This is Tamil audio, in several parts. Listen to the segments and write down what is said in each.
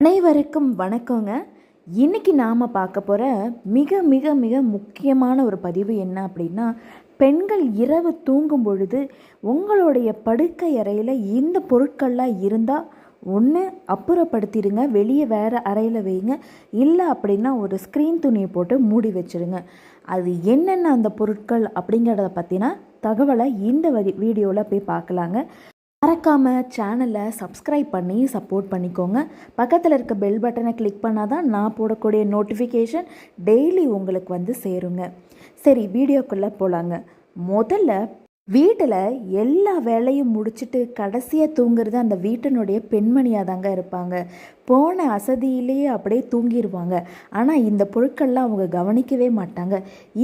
அனைவருக்கும் வணக்கங்க. இன்னைக்கு நாம் பார்க்க போகிற மிக மிக மிக முக்கியமான ஒரு பதிவு என்ன அப்படின்னா பெண்கள் இரவு தூங்கும் பொழுது உங்களுடைய படுக்கை அறையில் இந்த பொருட்கள்லாம் இருந்தால் ஒன்று அப்புறப்படுத்திடுங்க. வெளியே வேறு அறையில் வைங்க. இல்லை அப்படின்னா ஒரு ஸ்க்ரீன் துணியை போட்டு மூடி வச்சுருங்க அது என்னென்ன அந்த பொருட்கள் அப்படிங்கிறத பற்றின தகவலை இந்த வரி வீடியோவில் போய் பார்க்கலாங்க. மறக்காமல் சேனலை சப்ஸ்கிரைப் பண்ணி சப்போர்ட் பண்ணிக்கோங்க. பக்கத்தில் இருக்க பெல் பட்டனை கிளிக் பண்ணால் தான் நான் போடக்கூடிய நோட்டிஃபிகேஷன் டெய்லி உங்களுக்கு வந்து சேருங்க. சரி வீடியோக்குள்ளே போகலாங்க முதல்ல வீட்டில் எல்லா வேலையும் முடிச்சுட்டு கடைசியாக தூங்குறது அந்த வீட்டினுடைய பெண்மணியாக தாங்க இருப்பாங்க. போன அசதியிலேயே அப்படியே தூங்கிடுவாங்க ஆனால் இந்த பொருட்கள்லாம் அவங்க கவனிக்கவே மாட்டாங்க.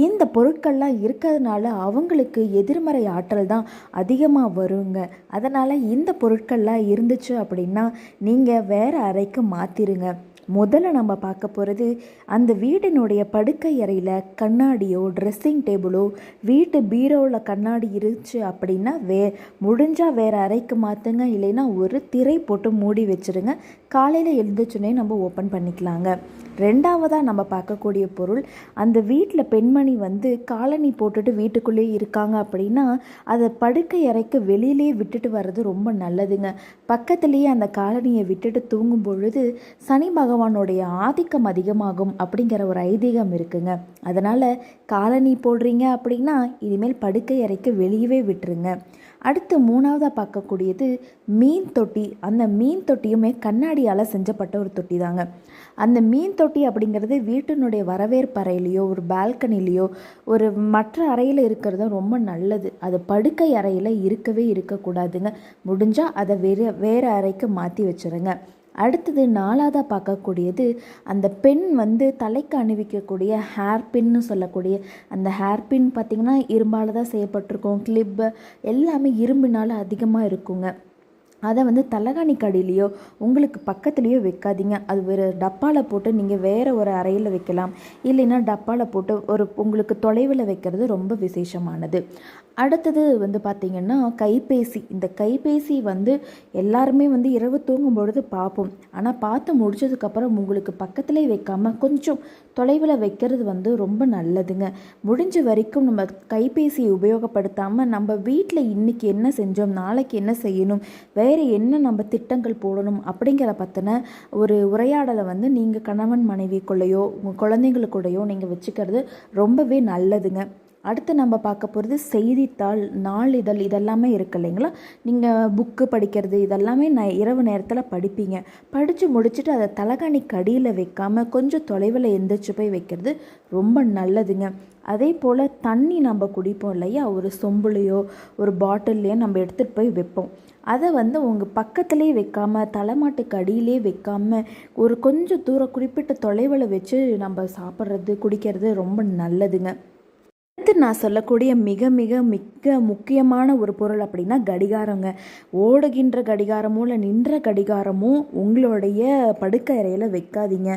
இந்த பொருட்கள்லாம் இருக்கிறதுனால அவங்களுக்கு எதிர்மறை ஆற்றல் தான் அதிகமாக வருங்க. அதனால் இந்த பொருட்கள்லாம் இருந்துச்சு அப்படின்னா நீங்கள் வேறு அறைக்கு மாற்றிருங்க முதல்ல நம்ம பார்க்க போகிறது அந்த வீட்டினுடைய படுக்கை அறையில் கண்ணாடியோ ட்ரெஸ்ஸிங் டேபிளோ வீட்டு பீரோவில் கண்ணாடி இருந்துச்சு அப்படின்னா வே முடிஞ்சால் வேறு அறைக்கு மாற்றுங்க இல்லைன்னா ஒரு திரை போட்டு மூடி வச்சுருங்க. காலையில் எழுந்துச்சுனே நம்ம ஓப்பன் பண்ணிக்கலாங்க. ரெண்டாவதாக நம்ம பார்க்கக்கூடிய பொருள் அந்த வீட்டில் பெண்மணி வந்து காலனி போட்டுட்டு வீட்டுக்குள்ளேயே இருக்காங்க அப்படின்னா அதை படுக்கை அறைக்கு வெளியிலே விட்டுட்டு வர்றது ரொம்ப நல்லதுங்க. பக்கத்துலேயே அந்த காலனியை விட்டுட்டு தூங்கும் பொழுது சனி பகவானுடைய ஆதிக்கம் அதிகமாகும் அப்படிங்கிற ஒரு ஐதீகம் இருக்குங்க. அதனால் காலனி போடுறீங்க அப்படின்னா இனிமேல் படுக்கை அறைக்கு வெளியவே விட்டுருங்க. அடுத்து மூணாவதாக பார்க்கக்கூடியது மீன் தொட்டி. அந்த மீன் தொட்டியுமே கண்ணாடியால் செஞ்சப்பட்ட ஒரு தொட்டி தாங்க அந்த மீன் தொட்டி அப்படிங்கிறது வீட்டினுடைய வரவேற்பறையிலையோ ஒரு பால்கனிலேயோ ஒரு மற்ற அறையில் இருக்கிறது ரொம்ப நல்லது. அது படுக்கை அறையில் இருக்கவே இருக்கக்கூடாதுங்க. முடிஞ்சால் அதை வேறு வேறு அறைக்கு மாற்றி வச்சுருங்க. அடுத்தது நாலாவதாக பார்க்கக்கூடியது அந்த பெண் வந்து தலைக்கு அணிவிக்கக்கூடிய ஹேர் பின்னு சொல்லக்கூடிய அந்த ஹேர் பின் பார்த்திங்கன்னா இரும்பால் தான் செய்யப்பட்டிருக்கும் கிளிப்பு எல்லாமே இரும்பினால் அதிகமாக இருக்குங்க. அதை வந்து தலகாணி கடையிலையோ உங்களுக்கு பக்கத்துலேயோ வைக்காதீங்க. அது ஒரு டப்பாவில் போட்டு நீங்கள் வேறு ஒரு அறையில் வைக்கலாம். இல்லைன்னா டப்பாவில் போட்டு ஒரு உங்களுக்கு தொலைவில் வைக்கிறது ரொம்ப விசேஷமானது. அடுத்தது வந்து பார்த்திங்கன்னா கைபேசி. இந்த கைபேசி வந்து எல்லாருமே வந்து இரவு தூங்கும் பொழுது பார்ப்போம். ஆனால் பார்த்து முடிச்சதுக்கப்புறம் உங்களுக்கு பக்கத்துலேயே வைக்காமல் கொஞ்சம் தொலைவில் வைக்கிறது வந்து ரொம்ப நல்லதுங்க. முடிஞ்ச வரைக்கும் நம்ம கைபேசியை உபயோகப்படுத்தாமல் நம்ம வீட்டில் இன்றைக்கி என்ன செஞ்சோம் நாளைக்கு என்ன செய்யணும் வேறு வேறு என்ன நம்ம திட்டங்கள் போடணும் அப்படிங்கிற பற்றின ஒரு உரையாடலை வந்து நீங்கள் கணவன் மனைவிக்குள்ளேயோ உங்கள் குழந்தைங்களுக்குள்ளேயோ நீங்கள் வச்சுக்கிறது ரொம்பவே நல்லதுங்க. அடுத்து நம்ம பார்க்க போகிறது செய்தித்தாள் நாளிதழ் இதெல்லாமே இருக்கு இல்லைங்களா? நீங்கள் புக்கு படிக்கிறது இதெல்லாமே நான் இரவு நேரத்தில் படிப்பீங்க. படித்து முடிச்சுட்டு அதை தலகாணி கடியில் வைக்காமல் கொஞ்சம் தொலைவில் எந்திரிச்சு போய் வைக்கிறது ரொம்ப நல்லதுங்க. அதே போல் தண்ணி நம்ம குடிப்போம் இல்லையா? ஒரு சொம்புலையோ ஒரு பாட்டில்லையோ நம்ம எடுத்துகிட்டு போய் வைப்போம். அதை வந்து உங்கள் பக்கத்துலேயே வைக்காமல் தலைமாட்டுக்கு அடியிலே வைக்காமல் ஒரு கொஞ்சம் தூரம் குறிப்பிட்ட தொலைவில் வச்சு நம்ம சாப்பிட்றது குடிக்கிறது ரொம்ப நல்லதுங்க. நான் சொல்லக்கூடிய மிக மிக மிக முக்கியமான ஒரு பொருள் அப்படின்னா கடிகாரங்க. ஓடுகின்ற கடிகாரமோ இல்லை நின்ற கடிகாரமோ உங்களுடைய படுக்கை அறையில் வைக்காதீங்க.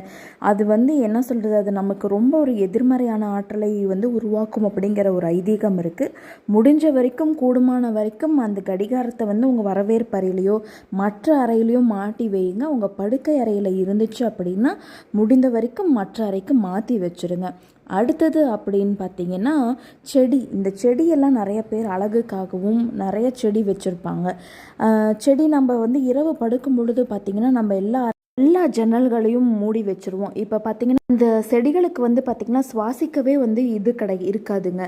அது வந்து என்ன சொல்கிறது அது நமக்கு ரொம்ப ஒரு எதிர்மறையான ஆற்றலை வந்து உருவாக்கும் அப்படிங்கிற ஒரு ஐதீகம் இருக்குது முடிஞ்ச வரைக்கும் கூடுமான வரைக்கும் அந்த கடிகாரத்தை வந்து உங்கள் வரவேற்பு அறையிலையோ மற்ற அறையிலையோ மாட்டி வைங்க. உங்கள் படுக்கை அறையில் இருந்துச்சு அப்படின்னா முடிந்த வரைக்கும் மற்ற அறைக்கு மாற்றி வச்சுருங்க. அடுத்தது அப்படின்னு பார்த்தீங்கன்னா செடி. இந்த செடியெல்லாம் நிறைய பேர் அழகுக்காகவும் நிறைய செடி வச்சுருப்பாங்க. செடி நம்ம வந்து இரவு படுக்கும் பொழுது பார்த்திங்கன்னா நம்ம எல்லா எல்லா ஜன்னல்களையும் மூடி வச்சுருவோம். இப்போ பார்த்திங்கன்னா இந்த செடிகளுக்கு வந்து பார்த்திங்கன்னா சுவாசிக்கவே வந்து இது கிடை இருக்காதுங்க.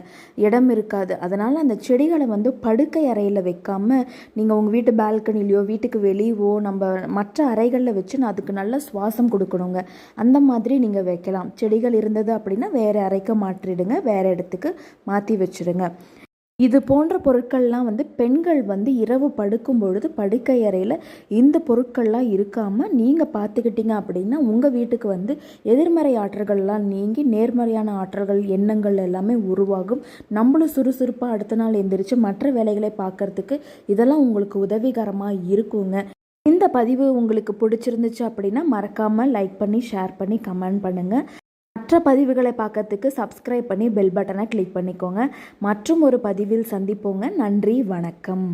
இடம் இருக்காது. அதனால் அந்த செடிகளை வந்து படுக்கை அறையில் வைக்காமல் நீங்கள் உங்கள் வீட்டு பால்கனிலையோ வீட்டுக்கு வெளியவோ நம்ம மற்ற அறைகளில் வச்சு நான் அதுக்கு நல்ல சுவாசம் கொடுக்கணுங்க. அந்த மாதிரி நீங்கள் வைக்கலாம். செடிகள் இருந்தது அப்படின்னா வேறு அறைக்கு மாற்றிடுங்க. வேறு இடத்துக்கு மாற்றி வச்சுடுங்க. இது போன்ற பொருட்கள்லாம் வந்து பெண்கள் வந்து இரவு படுக்கும் பொழுது படுக்கை அறையில் இந்த பொருட்கள்லாம் இருக்காமல் நீங்கள் பார்த்துக்கிட்டீங்க அப்படின்னா உங்கள் வீட்டுக்கு வந்து எதிர்மறை ஆற்றல்கள்லாம் நீங்கி நேர்மறையான ஆற்றல்கள் எண்ணங்கள் எல்லாமே உருவாகும். நம்மளும் சுறுசுறுப்பாக அடுத்த நாள் எந்திரிச்சு மற்ற வேலைகளை பார்க்கறதுக்கு இதெல்லாம் உங்களுக்கு உதவிகரமாக இருக்குங்க. இந்த பதிவு உங்களுக்கு பிடிச்சிருந்துச்சு அப்படின்னா மறக்காமல் லைக் பண்ணி ஷேர் பண்ணி கமெண்ட் பண்ணுங்கள் மற்ற பதிவுகளை பார்க்கறதுக்கு சப்ஸ்கிரைப் பண்ணி பெல் பட்டனை கிளிக் பண்ணிக்கோங்க. மற்றும் ஒரு பதிவில் சந்திப்போங்க. நன்றி வணக்கம்.